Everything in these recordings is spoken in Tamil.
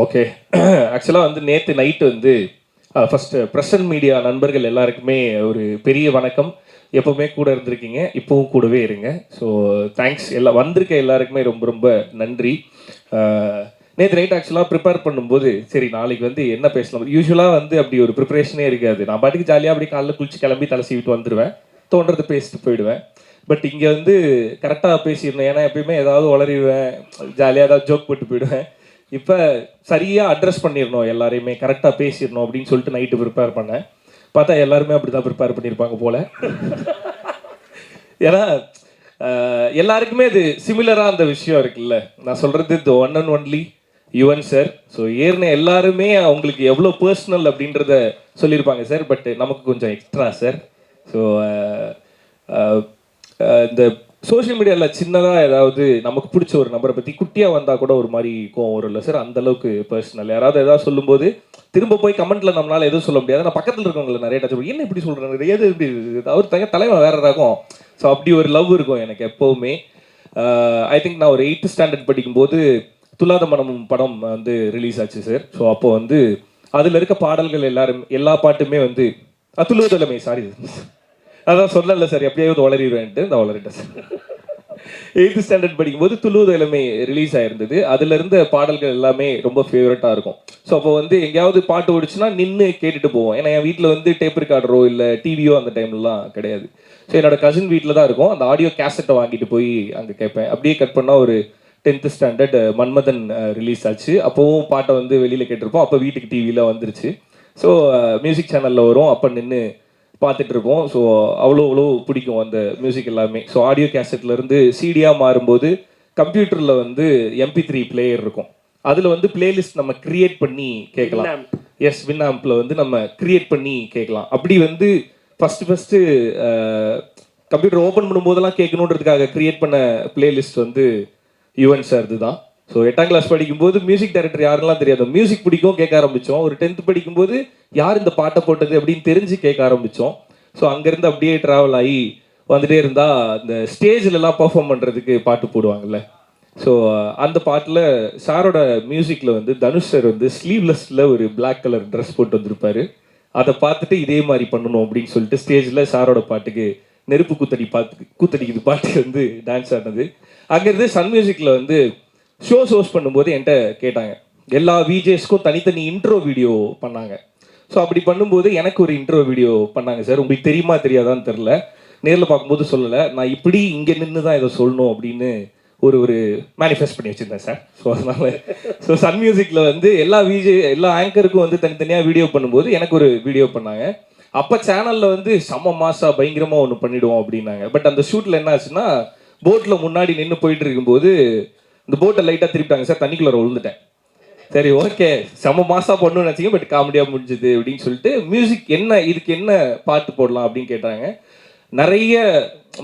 ஓகே ஆக்சுவலாக வந்து நேற்று நைட்டு வந்து ஃபஸ்ட்டு ப்ரெசன்ட் மீடியா நண்பர்கள் எல்லாருக்குமே ஒரு பெரிய வணக்கம். எப்போவுமே கூட இருந்திருக்கீங்க இப்போவும் கூடவே இருங்க. ஸோ தேங்க்ஸ் எல்லாம் வந்திருக்க எல்லாருக்குமே ரொம்ப ரொம்ப நன்றி. நேற்று நைட் ஆக்சுவலாக ப்ரிப்பேர் பண்ணும்போது சரி நாளைக்கு வந்து என்ன பேசலாம்? யூஸ்வலாக வந்து அப்படி ஒரு ப்ரிப்பரேஷனே இருக்காது. நான் பாட்டுக்கு ஜாலியாக அப்படி காலைல குளிச்சு கிளம்பி தலை சீவிட்டு வந்துடுவேன் தோன்றது பேசிட்டு போயிடுவேன். பட் இங்கே வந்து கரெக்டாக பேசியிருந்தேன். ஏன்னா எப்பயுமே ஏதாவது உளறிடுவேன். ஜாலியாக ஏதாவது ஜோக் போட்டு போயிடுவேன். இப்போ சரியாக அட்ரஸ் பண்ணிடணும் எல்லாரையுமே கரெக்டாக பேசிடணும் அப்படின்னு சொல்லிட்டு நைட்டு ப்ரிப்பேர் பண்ணேன் பார்த்தா எல்லாருமே அப்படி தான் ப்ரிப்பேர் பண்ணியிருப்பாங்க போல. ஏன்னா எல்லாருக்குமே இது சிமிலராக அந்த விஷயம் இருக்குல்ல. நான் சொல்கிறது இது one and only Yuvan sir so ஏறின எல்லாருமே அவங்களுக்கு எவ்வளோ பர்சனல் அப்படின்றத சொல்லியிருப்பாங்க சார் பட் நமக்கு கொஞ்சம் எக்ஸ்ட்ரா சார் ஸோ இந்த சோஷியல் மீடியாவில் சின்னதாக ஏதாவது நமக்கு பிடிச்ச ஒரு நம்பரை பற்றி குட்டியாக வந்தால் கூட ஒரு மாதிரி கோவம் வரும்ல சார் அந்த அளவுக்கு பர்சனல் யாராவது ஏதாவது சொல்லும்போது திரும்ப போய் கமெண்ட்டில் நம்மளால் எதுவும் சொல்ல முடியாது. நான் பக்கத்தில் இருக்கவங்களை நிறைய டச் என்ன இப்படி சொல்கிறாங்க எது இப்படி அவர் தங்க தலைவன் வேற ரகம் ஸோ அப்படி ஒரு லவ் இருக்கும் எனக்கு எப்போவுமே. ஐ uh, திங்க் நான் ஒரு எயித்து ஸ்டாண்டர்ட் படிக்கும்போது துலாத மனம் படம் வந்து ரிலீஸ் ஆச்சு சார் ஸோ அப்போ வந்து அதில் இருக்க பாடல்கள் எல்லாரும் எல்லா பாட்டுமே வந்து துளுவதலமை சாரி அதான் சொல்லல சார் எப்படியாவது வளரிடுவேன்ட்டு. நான் வளரிட்டேன் சார். எயித்து ஸ்டாண்டர்ட் படிக்கும்போது துளுவது எல்லாமே ரிலீஸ் ஆயிருந்தது. அதுல இருந்த பாடல்கள் எல்லாமே ரொம்ப ஃபேவரட்டா இருக்கும். ஸோ அப்போ வந்து எங்கேயாவது பாட்டு ஓடிச்சுன்னா நின்று கேட்டுட்டு போவோம். ஏன்னா என் வீட்டில் வந்து டேப் ரெக்கார்டரோ இல்லை டிவியோ அந்த டைம்லலாம் கிடையாது. ஸோ என்னோட கசின் வீட்டில் தான் இருக்கும். அந்த ஆடியோ கேசட்டை வாங்கிட்டு போய் அங்கே கேட்பேன். அப்படியே கட் பண்ணால் ஒரு டென்த்து ஸ்டாண்டர்ட் மன்மதன் ரிலீஸ் ஆச்சு. அப்போவும் பாட்டை வந்து வெளியில் கேட்டிருப்போம். அப்போ வீட்டுக்கு டிவியில் வந்துருச்சு. ஸோ மியூசிக் சேனலில் வரும். அப்போ நின்று பார்த்துட்டு இருப்போம் ஸோ அவ்வளோ அவ்வளோ பிடிக்கும் அந்த மியூசிக் எல்லாமே. ஸோ ஆடியோ கேசட்ல இருந்து சிடியாக மாறும்போது கம்ப்யூட்டரில் வந்து எம்பி த்ரீ பிளேயர் இருக்கும். அதில் வந்து பிளேலிஸ்ட் நம்ம கிரியேட் பண்ணி கேட்கலாம். எஸ் வின்னாம்பில் வந்து நம்ம கிரியேட் பண்ணி கேட்கலாம். அப்படி வந்து ஃபர்ஸ்ட் ஃபஸ்ட்டு கம்ப்யூட்டர் ஓப்பன் பண்ணும்போதெல்லாம் கேட்கணுன்றதுக்காக கிரியேட் பண்ண பிளேலிஸ்ட் வந்து யுவன் சார் இதுதான் ஸோ எட்டாம் கிளாஸ் படிக்கும்போது மியூசிக் டைரக்டர் யாருன்னெலாம் தெரியாது. மியூசிக் பிடிக்கும் கேட்க ஆரம்பித்தோம் ஒரு டென்த் படிக்கும்போது யார் இந்த பாட்டை போட்டது அப்படின்னு தெரிஞ்சு கேட்க ஆரம்பித்தோம் ஸோ அங்கேருந்து அப்படியே ட்ராவல் ஆகி வந்துட்டே இருந்தால் இந்த ஸ்டேஜ்லலாம் பர்ஃபார்ம் பண்ணுறதுக்கு பாட்டு போடுவாங்கல்ல. ஸோ அந்த பாட்டில் சாரோட மியூசிக்கில் வந்து தனுஷ் சார் வந்து ஸ்லீவ்லெஸ்ஸில் ஒரு பிளாக் கலர் ட்ரெஸ் போட்டு வந்திருப்பாரு. அதை பார்த்துட்டு இதே மாதிரி பண்ணணும் அப்படின்னு சொல்லிட்டு ஸ்டேஜில் சாரோட பாட்டுக்கு நெருப்பு கூத்தடி பாட்டு கூத்தடிக்குது பாட்டு வந்து டான்ஸ் ஆடினது. அங்கேருந்து சன் மியூசிக்கில் வந்து ஷோஸ் ஹோஸ்ட் பண்ணும்போது என்கிட்ட கேட்டாங்க. எல்லா விஜேஸ்க்கும் தனித்தனி இன்ட்ரோ வீடியோ பண்ணாங்க. ஸோ அப்படி பண்ணும்போது எனக்கு ஒரு இன்ட்ரோ வீடியோ பண்ணாங்க சார் உங்களுக்கு தெரியுமா தெரியாதான்னு தெரில நேரில் பார்க்கும்போது சொல்லலை. நான் இப்படி இங்கே நின்று தான் இதை சொல்லணும் அப்படின்னு ஒரு ஒரு மேனிஃபெஸ்ட் பண்ணி வச்சுருந்தேன் சார் ஸோ அதனால் ஸோ சன் மியூசிக்கில் வந்து எல்லா விஜே எல்லா ஆங்கருக்கும் வந்து தனித்தனியாக வீடியோ பண்ணும்போது எனக்கு ஒரு வீடியோ பண்ணாங்க. அப்போ சேனலில் வந்து செம்ம மாசா பயங்கரமாக ஒன்று பண்ணிவிடுவோம் அப்படின்னாங்க. பட் அந்த ஷூட்டில் என்ன ஆச்சுன்னா போட்டில் முன்னாடி நின்று போயிட்டு இருக்கும்போது இந்த போட்டை லைட்டாக திருப்பிட்டாங்க. சார் தண்ணிக்குள்ளே விழுந்துட்டேன் சரி ஓகே செம மாசா பண்ணுன்னு நினச்சிங்க பட் காமெடியாக முடிஞ்சுது அப்படின்னு சொல்லிட்டு மியூசிக் என்ன இதுக்கு என்ன பாட்டு போடலாம் அப்படின்னு கேட்டாங்க. நிறைய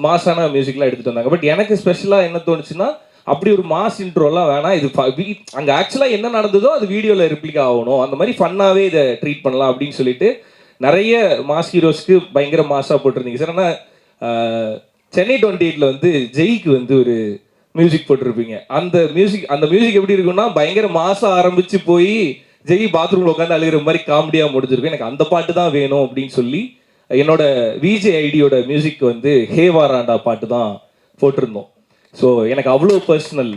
மாசான மியூசிக்லாம் எடுத்துட்டு வந்தாங்க. பட் எனக்கு ஸ்பெஷலாக என்ன தோணுச்சுன்னா அப்படி ஒரு மாஸ் இன்ட்ரோலாம் வேணாம். இது ஃப- வீ- ஆக்சுவலாக என்ன நடந்ததோ அது வீடியோவில் ரிப்ளிக் ஆகணும். அந்த மாதிரி ஃபன்னாகவே இதை ட்ரீட் பண்ணலாம் அப்படின்னு சொல்லிட்டு நிறைய மாஸ் ஹீரோஸ்க்கு பயங்கர மாஸாக போட்டிருந்தீங்க. சார் ஆனால் சென்னை டுவெண்ட்டி எயிட்டில் வந்து ஜெய்க்கு வந்து ஒரு மியூசிக் போட்டிருப்பீங்க. அந்த மியூசிக் அந்த மியூசிக் எப்படி இருக்கும்னா பயங்கர மாசம் ஆரம்பிச்சு போய் ஜெய் பாத்ரூம்ல உட்காந்து அழுகிற மாதிரி காமெடியா முடிஞ்சிருக்கும். எனக்கு அந்த பாட்டு தான் வேணும் அப்படின்னு சொல்லி என்னோட விஜே ஐடியோட மியூசிக் வந்து ஹே வாராண்டா பாட்டு தான் போட்டிருந்தோம். ஸோ எனக்கு அவ்வளோ பர்சனல்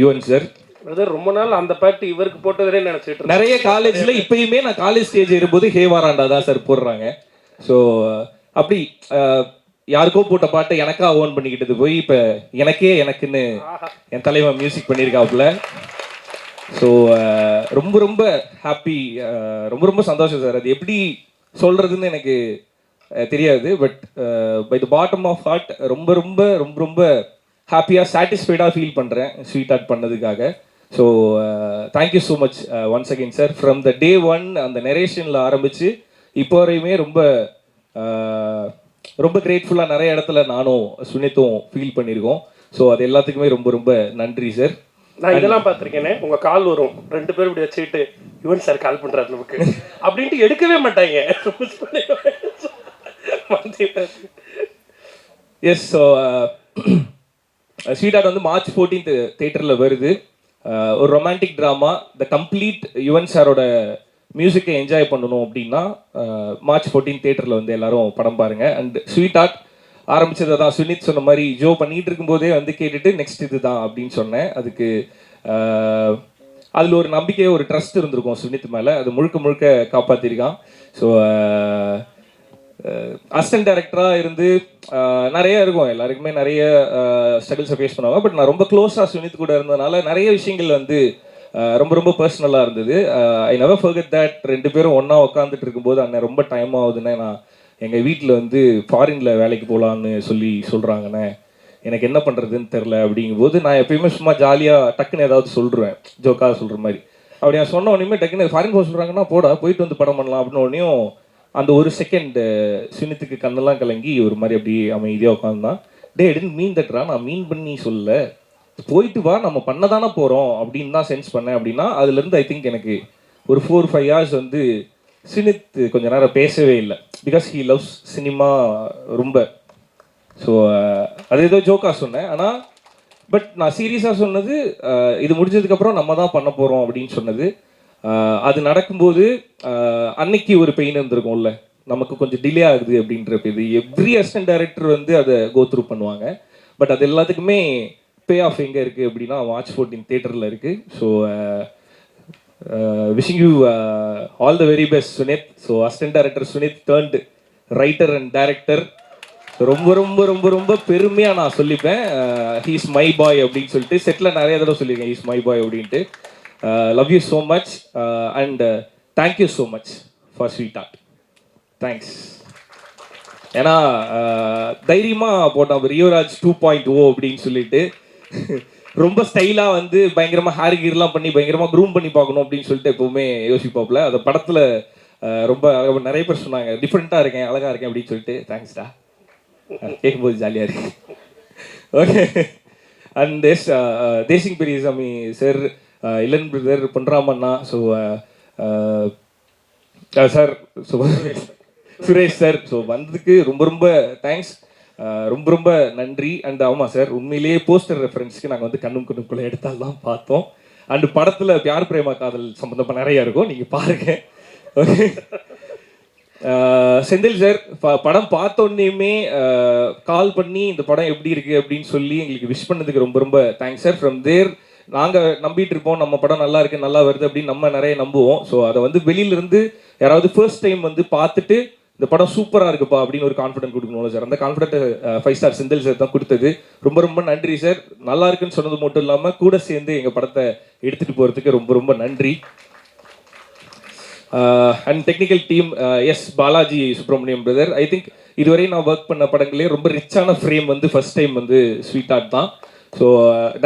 யுவன் சார் பிரதர் ரொம்ப நாள் அந்த பாட்டு இவருக்கு போட்டதே நினைச்சிட்டு நிறைய காலேஜ்ல இப்பயுமே நான் காலேஜ் ஸ்டேஜ் ஏறும்போது ஹே வாராண்டா தான் சார் போடுறாங்க. ஸோ அப்படி அஹ், யாருக்கோ போட்ட பாட்டை எனக்கா ஓன் பண்ணிக்கிட்டது போய் இப்போ எனக்கே எனக்குன்னு என் தலைவன் மியூசிக் பண்ணியிருக்காப்புல ஸோ ரொம்ப ரொம்ப ஹாப்பி ரொம்ப ரொம்ப சந்தோஷம் சார் அது எப்படி சொல்றதுன்னு எனக்கு தெரியாது. But by the bottom of heart ரொம்ப ரொம்ப ரொம்ப ரொம்ப ஹாப்பியாக சாட்டிஸ்ஃபைடாக ஃபீல் பண்ணுறேன் ஸ்வீட் ஆர்ட் பண்ணதுக்காக. So thank you so much once again sir from the day one அந்த நெரேஷனில் ஆரம்பித்து இப்போ வரையுமே ரொம்ப ரொம்ப கிரேட்ஃபுல்லாக நிறைய இடத்துல நானும் சுனித்தும் ஃபீல் பண்ணியிருக்கோம் ஸோ அது எல்லாத்துக்குமே ரொம்ப ரொம்ப நன்றி சார் நான் இதெல்லாம் பார்த்திருக்கேனே உங்க கால் வரும். ரெண்டு பேரும் இப்படி வச்சுக்கிட்டு யுவன் சார் கால் பண்றாரு நமக்கு. அப்படின்ட்டு எடுக்கவே மாட்டாங்க. Yes so Sweetheart March fourteenth தேட்டரில் வருது. அஹ், ஒரு romantic drama the complete Yuvan சாரோட மியூசிக்கை என்ஜாய் பண்ணணும் அப்படின்னா மார்ச் ஃபோர்டீன் தேட்டரில் வந்து எல்லாரும் படம் பாருங்க. அண்ட் ஸ்வீட் ஆர்ட் ஆரம்பித்ததை தான் சுனித் சொன்ன மாதிரி ஜோ பண்ணிகிட்டு இருக்கும்போதே வந்து கேட்டுட்டு நெக்ஸ்ட் இதுதான் அப்படின்னு சொன்னேன். அதுக்கு அதில் ஒரு நம்பிக்கை ஒரு ட்ரஸ்ட் இருந்திருக்கும் சுனித் மேலே. அது முழுக்க முழுக்க காப்பாற்றிருக்கான் ஸோ அசிஸ்டன்ட் டைரக்டராக இருந்து நிறைய இருக்கும். எல்லாருக்குமே நிறைய ஸ்ட்ரகிள்ஸை ஃபேஸ் பண்ணுவாங்க. பட் நான் ரொம்ப க்ளோஸாக சுனித் கூட இருந்ததுனால நிறைய விஷயங்கள் வந்து ரொம்ப ரொம்ப பர்சனலாக இருந்தது. ஐ நெவர் ஃபர்கட் தட் ரெண்டு பேரும் ஒன்றா உட்காந்துட்டு இருக்கும்போது அண்ணன் ரொம்ப டைம் ஆகுதுண்ணே. நான் எங்கள் வீட்டில் வந்து ஃபாரினில் வேலைக்கு போகலான்னு சொல்லி சொல்கிறாங்கண்ணே எனக்கு என்ன பண்ணுறதுன்னு தெரில அப்படிங்கும்போது நான் எப்பயுமே சும்மா ஜாலியாக டக்குன்னு ஏதாவது சொல்லிடுவேன் ஜோக்காக சொல்கிற மாதிரி. அப்படி நான் சொன்ன உடனே டக்குன்னு ஃபாரின் போக சொல்கிறாங்கன்னா போடா போயிட்டு வந்து படம் பண்ணலாம். அப்படின்னு உடனேயும் அந்த ஒரு செகண்ட் சுனித்துக்கு கண்ணெல்லாம் கலங்கி ஒரு மாதிரி அப்படி அமைதியாக உட்காந்தான் டே டென்ட் மீன் தட்டுறா நான் மீன் பண்ணி சொல்ல போயிட்டு வா நம்ம பண்ண தானே போகிறோம் அப்படின்னு தான் சென்ஸ் பண்ணேன். அப்படின்னா அதுலேருந்து ஐ திங்க் எனக்கு ஒரு ஃபோர் ஃபைவ் ஹவர்ஸ் வந்து சினித் கொஞ்ச நேரம் பேசவே இல்லை. பிகாஸ் ஹீ லவ்ஸ் சினிமா ரொம்ப. ஸோ அது ஏதோ ஜோக்காக சொன்னேன். ஆனால் பட் நான் சீரியஸாக சொன்னது இது முடிஞ்சதுக்கப்புறம் நம்ம தான் பண்ண போகிறோம் அப்படின்னு சொன்னது. அது நடக்கும்போது அன்னைக்கு ஒரு பெயின் இருந்திருக்கும்ல. நமக்கு கொஞ்சம் டிலே ஆகுது அப்படின்ற இது எவ்ரி அசிஸ்டன்ட் டைரக்டர் வந்து அதை கோத்ரூ பண்ணுவாங்க. பட் அது எல்லாத்துக்குமே பே ஆஃப் எங்கே இருக்குது அப்படின்னா வாட்ச் ஃபோர்டீன் தேட்டரில் இருக்குது so wishing you all the very best Sunith so assistant director Sunith turned writer and director ரொம்ப ரொம்ப ரொம்ப ரொம்ப பெருமையாக நான் சொல்லிப்பேன். ஹீஸ் மை பாய் அப்படின்னு சொல்லிட்டு செட்டில் நிறைய தடவை சொல்லியிருக்கேன் ஹீஸ் மை பாய் அப்படின்ட்டு. Love you so much and thank you so much for Sweetheart thanks ஏன்னா uh, தைரியமாக போட்டோம் போட்டான் ரியோராஜ் டூ பாயிண்ட் ஓ அப்படின்னு சொல்லிட்டு ரொம்ப ஸ்டைலாக வந்து பயங்கரமாக ஹேர் கீர்லாம் பண்ணி பயங்கரமாக க்ரூம் பண்ணி பார்க்கணும் அப்படின்னு சொல்லிட்டு எப்போவுமே யோசிப்பாப்ல அந்த படத்தில் ரொம்ப நிறைய பேர் சொன்னாங்க டிஃப்ரெண்ட்டாக இருக்கேன் அழகாக இருக்கேன் அப்படின்னு சொல்லிட்டு. தேங்க்ஸ்டா கேட்கும்போது ஜாலியாக இருக்கு. Okay and Desh Desingh Periyasamy sir Ilan brother பொன்ராமண்ணா so sir Suresh sir so வந்ததுக்கு ரொம்ப ரொம்ப தேங்க்ஸ் ரொம்ப ரொம்ப நன்றி. அண்ட் ஆமாம் சார் உண்மையிலேயே போஸ்டர் ரெஃபரன்ஸ்க்கு நாங்கள் வந்து கண்ணும் கண்ணுக்குள்ளே எடுத்தாலாம் பார்த்தோம். அண்ட் படத்தில் பியார் பிரேமா காதல் சம்மந்தமாக நிறைய இருக்கும் நீங்கள் பாருங்க. ஓகே செந்தில் சார் ப- படம் பார்த்தோன்னே கால் பண்ணி இந்த படம் எப்படி இருக்கு அப்படின்னு சொல்லி எங்களுக்கு விஷ் பண்ணதுக்கு ரொம்ப ரொம்ப தேங்க்ஸ் சார் ஃப்ரம் தேர் நாங்கள் நம்பிட்டு இருப்போம் நம்ம படம் நல்லா இருக்கு நல்லா வருது அப்படின்னு நம்ம நிறைய நம்புவோம். ஸோ அதை வந்து வெளியிலருந்து யாராவது ஃபர்ஸ்ட் டைம் வந்து பார்த்துட்டு இந்த படம் சூப்பராக இருக்குப்பா அப்படின்னு ஒரு கான்ஃபிடென்ட் கொடுக்கணும்ல சார் அந்த confident five star Senthil sir தான் கொடுத்தது. ரொம்ப ரொம்ப நன்றி சார் நல்லா இருக்குன்னு சொன்னது மட்டும் இல்லாமல் கூட சேர்ந்து எங்கள் படத்தை எடுத்துகிட்டு போகிறதுக்கு ரொம்ப ரொம்ப நன்றி. And technical team S Balaji Subramaniam brother I think இதுவரை நான் ஒர்க் பண்ண படங்களே ரொம்ப ரிச்சான ஃப்ரேம் வந்து ஃபர்ஸ்ட் டைம் வந்து ஸ்வீட் ஆர்ட் தான். ஸோ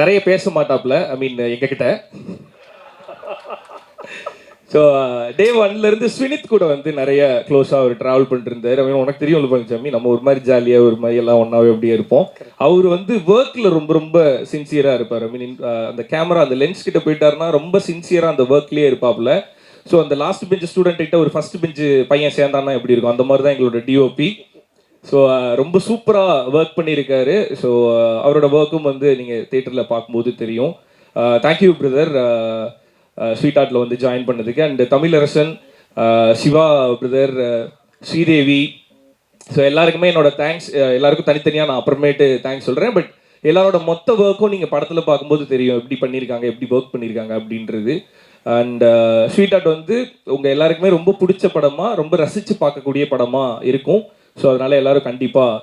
நிறைய பேச மாட்டாப்ல ஐ மீன் எங்ககிட்ட. ஸோ டே ஒன்ல இருந்து ஸ்வினித் கூட வந்து நிறைய க்ளோஸாக அவர் ட்ராவல் பண்ணிட்டு இருந்தார் I mean, உனக்கு தெரியும் பழனிசாமி நம்ம ஒரு மாதிரி ஜாலியாக ஒரு மாதிரி எல்லாம் ஒன்றாவே அப்படியே இருப்போம். அவர் வந்து ஒர்க்கில் ரொம்ப ரொம்ப சின்சியராக இருப்பார். ஐ மீன் அந்த கேமரா அந்த லென்ஸ் கிட்ட போயிட்டாருன்னா ரொம்ப சின்சியராக அந்த ஒர்க்லேயே இருப்பாப்ல ஸோ அந்த லாஸ்ட் பெஞ்ச் ஸ்டூடெண்ட் கிட்ட ஒரு ஃபர்ஸ்ட் பெஞ்ச் பையன் சேர்ந்தான்னா எப்படி இருக்கும்? அந்த மாதிரி தான் எங்களோட டிஓபி ஸோ ரொம்ப சூப்பராக ஒர்க் பண்ணியிருக்காரு. ஸோ அவரோட ஒர்க்கும் வந்து நீங்கள் தேட்டரில் பார்க்கும்போது தெரியும். தேங்க்யூ பிரதர் ஸ்வீட் ஆர்ட்டில் வந்து ஜாயின் பண்ணதுக்கு. And Tamizharasan Siva brother Sridevi. So எல்லாருக்குமே என்னோட தேங்க்ஸ் எல்லாருக்கும் தனித்தனியாக நான் அப்புறமேட்டு தேங்க்ஸ் சொல்கிறேன் பட் எல்லாரோட மொத்த ஒர்க்கும் நீங்கள் படத்தில் பார்க்கும்போது தெரியும். எப்படி பண்ணியிருக்காங்க எப்படி ஒர்க் பண்ணியிருக்காங்க அப்படின்றது. அண்ட் ஸ்வீட் ஆர்ட் வந்து உங்கள் எல்லாருக்குமே ரொம்ப பிடிச்ச படமாக ரொம்ப ரசித்து பார்க்கக்கூடிய படமாக இருக்கும். ஸோ அதனால் எல்லோரும் கண்டிப்பாக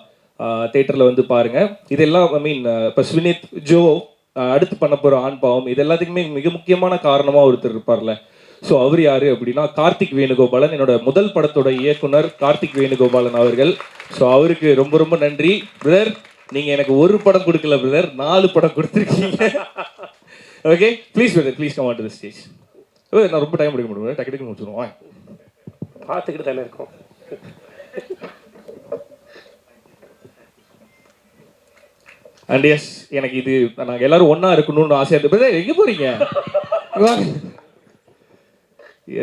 தேட்டரில் வந்து பாருங்கள் இதெல்லாம் ஐ மீன் இப்போ ஸ்வினித் ஜோ அடுத்து பண்ண போகிற ஆண் பாவம் இது எல்லாத்துக்குமே மிக முக்கியமான காரணமாக ஒருத்தர் இருப்பார்ல. ஸோ அவர் யாரு அப்படின்னா கார்த்திக் வேணுகோபாலன் என்னோட முதல் படத்தோட இயக்குனர் கார்த்திக் வேணுகோபாலன் அவர்கள். ஸோ அவருக்கு ரொம்ப ரொம்ப நன்றி. பிரதர் நீங்கள் எனக்கு ஒரு படம் கொடுக்கல பிரதர் நாலு படம் கொடுத்துருக்கீங்க. Okay please brother please come on to the stage நான் ரொம்ப டைம் எடுக்க முடியும்? டக்கு டக்கு முடிச்சிருவோம் பார்த்துக்கிட்டு தானே இருக்கும். அண்ட் எஸ் எனக்கு இது நாங்கள் எல்லாரும் ஒன்றா இருக்கணும்னு ஆசையாக இருந்தது எங்கே போகிறீங்க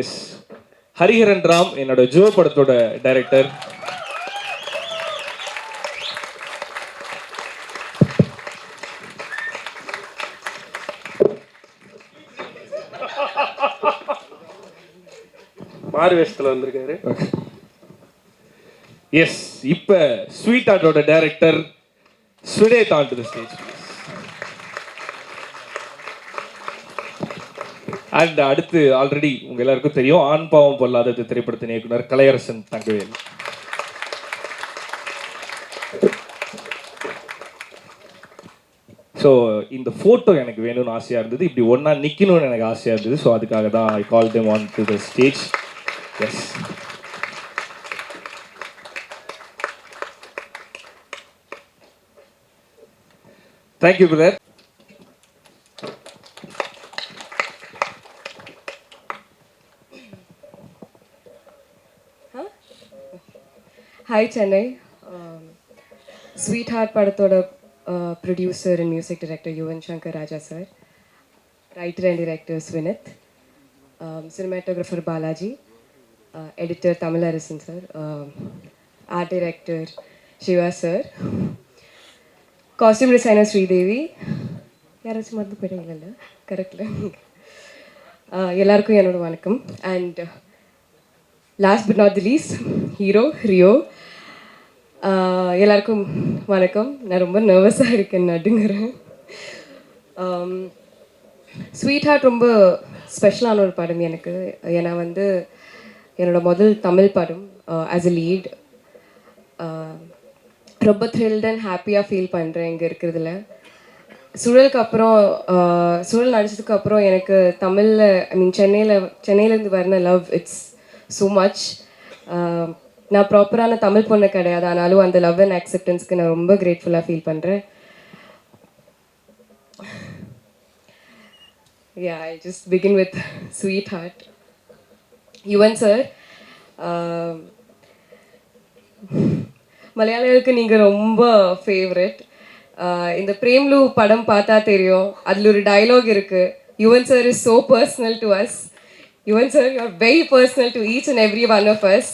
எஸ் ஹரிஹரன் ராம் என்னோட ஜோ படத்தோட டைரக்டர் மாறு வேஷத்தில் வந்திருக்காரு எஸ் இப்போ ஸ்வீட் ஆட்டோட டைரக்டர் சுடேத் onto the stage, stage and அடுத்து ஆல்ரெடி உங்க எல்லாருக்கும் தெரியும் ஆண் பாவம் பொல்லாத திரைப்படத்தின் இயக்குனர் கலையரசன் தங்கவேல். ஸோ இந்த ஃபோட்டோ எனக்கு வேணும்னு ஆசையாக இருந்தது. இப்படி ஒன்றா நிற்கணும்னு எனக்கு ஆசையாக இருந்தது. ஸோ அதுக்காக தான் I call them on to the stage yes thank you brother hi Chennai Sweetheart படத்தோட producer and music director Yuvan Shankar Raja sir writer and director Swineeth cinematographer Balaji editor Tamizharasan sir art director Siva sir costume designer Sridevi யாராச்சும் மறந்து போயிட்டீங்கல்ல கரெக்டில் எல்லாருக்கும் என்னோட வணக்கம். And last but not the hero Rio எல்லாருக்கும் வணக்கம். நான் ரொம்ப நர்வஸாக இருக்கேன் நடுங்கிறேன். ஸ்வீட் ஹார்ட் ரொம்ப ஸ்பெஷலான ஒரு படம் எனக்கு. ஏன்னா வந்து என்னோட முதல் தமிழ் படம் ஆஸ் அ லீட் ரொம்ப த்ரில்ட் அண்ட் ஹாப்பியாக ஃபீல் பண்ணுறேன் இங்கே இருக்கிறதுல. சுழலுக்கு அப்புறம் சுழல் நடிச்சதுக்கு அப்புறம் எனக்கு தமிழில் ஐ மீன் சென்னையில் சென்னையிலேருந்து வரண லவ் இட்ஸ் ஸோ மச் நான் ப்ராப்பரான தமிழ் பொண்ணு கிடையாது. ஆனாலும் அந்த லவ் அண்ட் அக்செப்டன்ஸ்க்கு நான் ரொம்ப கிரேட்ஃபுல்லாக ஃபீல் பண்ணுறேன் yeah I just begin with Sweetheart Yuvan sir மலையாளிகளுக்கு நீங்கள் ரொம்ப ஃபேவரட் இந்த பிரேம்லு படம் பார்த்தா தெரியும். அதில் ஒரு டயலாக் இருக்கு. Yuvan sir is so personal to us Yuvan sir you're very personal to each and every one of us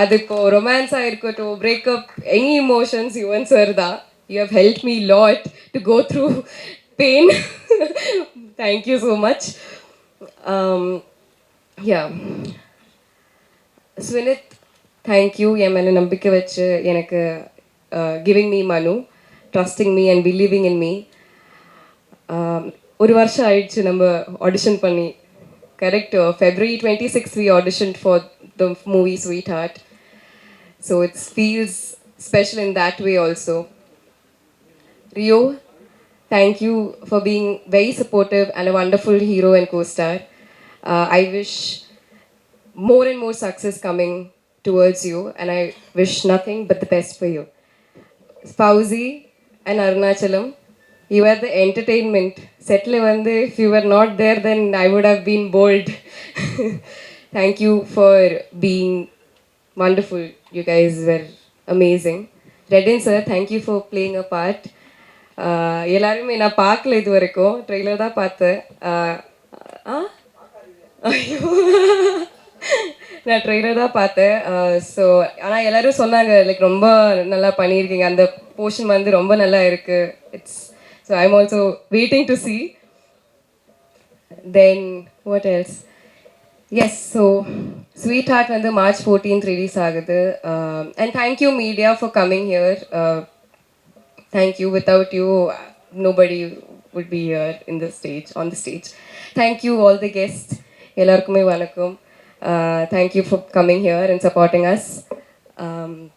அது இப்போ ரொமான்ஸாக இருக்கட்டும் breakup any emotions Yuvan sir தான் you have help me lot to go through pain thank you so much yeah Swineeth thank you என் மேலே நம்பிக்கை வச்சு எனக்கு giving me Manu trusting me and believing in me ஒரு வருஷம் ஆயிடுச்சு நம்ம ஆடிஷன் பண்ணி. Correct February twenty six we audition for the movie Sweetheart so it's feels special in that way also Rio thank you for being very supportive and a wonderful hero and co-star. Uh, I wish more and more success coming towards you, and I wish nothing but the best for you. Fauzi and Arunachalam, you are the entertainment. Settle வந்து if you were not there, then I would have been bold. Thank you for being wonderful. You guys were amazing. Redin sir, thank you for playing a part. ஆஹ் எல்லாருமே நான் பார்க்கல இது வரைக்கும் ட்ரெய்லர் தான் பார்த்தேன் ஆஹ் ஆ ஐயோ நான் ட்ரெய்லர் தான் பார்த்தேன். ஸோ ஆனால் எல்லாரும் சொன்னாங்க லைக் ரொம்ப நல்லா பண்ணியிருக்கீங்க. அந்த போர்ஷன் வந்து ரொம்ப நல்லா இருக்கு. It's so I am also waiting to see then what else yes so Sweetheart வந்து மார்ச் ஃபோர்டீன்த் ரிலீஸ் ஆகுது. And thank you media for coming here thank you without you you. Nobody would be here in stage on on stage stage. Thank all the guest எல்லாருக்குமே வணக்கம். uh, thank you for coming here and supporting us um,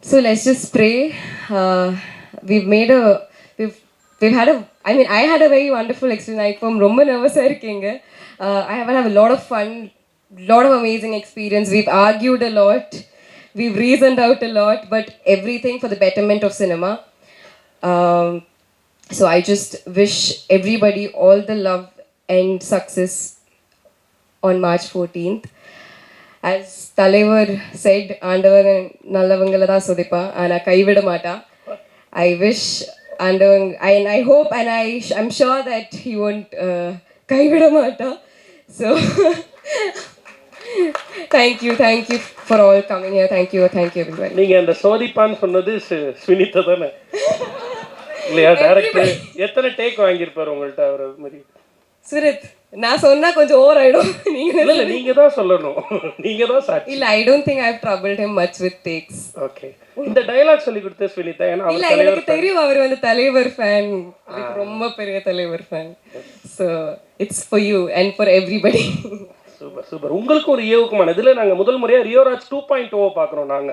so let's just pray uh, we've made a we've we've had a i mean i had a very wonderful experience like from ரொம்ப nervous-ஆ இருக்கீங்க uh, i have had a lot of fun lot of amazing experience we've argued a lot we've reasoned out a lot but everything for the betterment of cinema um, so i just wish everybody all the love and success on march 14th as தலைவர் said ஆண்டவன் நல்லவங்கள தான் சொதிப்பான் ஆனால் கைவிட மாட்டான் ஐ விஷ் ஆண்டவன் I I hope and I I'm sure that he won't கைவிட மாட்டான் so thank you thank you for all coming here thank you thank you everybody நீங்க அந்த சோதிப்பான்னு சொன்னது சுனிதா தானே. இல்லையா டேரக்டர் எத்தனை டேக் வாங்கியிருப்பாரு உங்கள்ட்ட அவர் மாதிரி? சுரத். நான் சொன்னா கொஞ்சம் ஓவர் ஆயிடும். நீங்க இல்ல நீங்க தான் சொல்லணும். நீங்க தான் சாட்சி. இல்ல I don't think I have troubled him much with takes okay இந்த டயலாக் சொல்லி கொடுத்த ஸ்வினிதா ஏன்னா இல்ல எனக்கு தெரியும் அவர் வந்து தலைவர் ஃபேன் ரொம்ப பெரிய தலைவர் fan so it's for you and for everybody super super. உங்களுக்கு ஒரு ஏவுக்குமான. இதுல நாங்க முதல் முறையா ரியோராஜ் டூ பாயிண்ட் ஓ பாக்குறோம் நாங்க.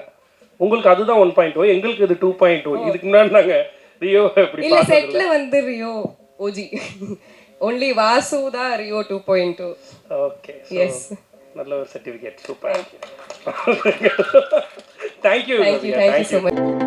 உங்களுக்கு அதுதான் ஒன் பாயிண்ட் ஓ? எங்களுக்கு இது டூ பாயிண்ட் ஓ? இதுக்கு முன்னாடி நாங்க ரியோ எப்படி இல்ல செட்ல வந்து ரியோ ஓஜி ஒன்லி வாசு தான் Rio two point two okay yes நல்ல ஒரு certificate super thank you thank you thank you so much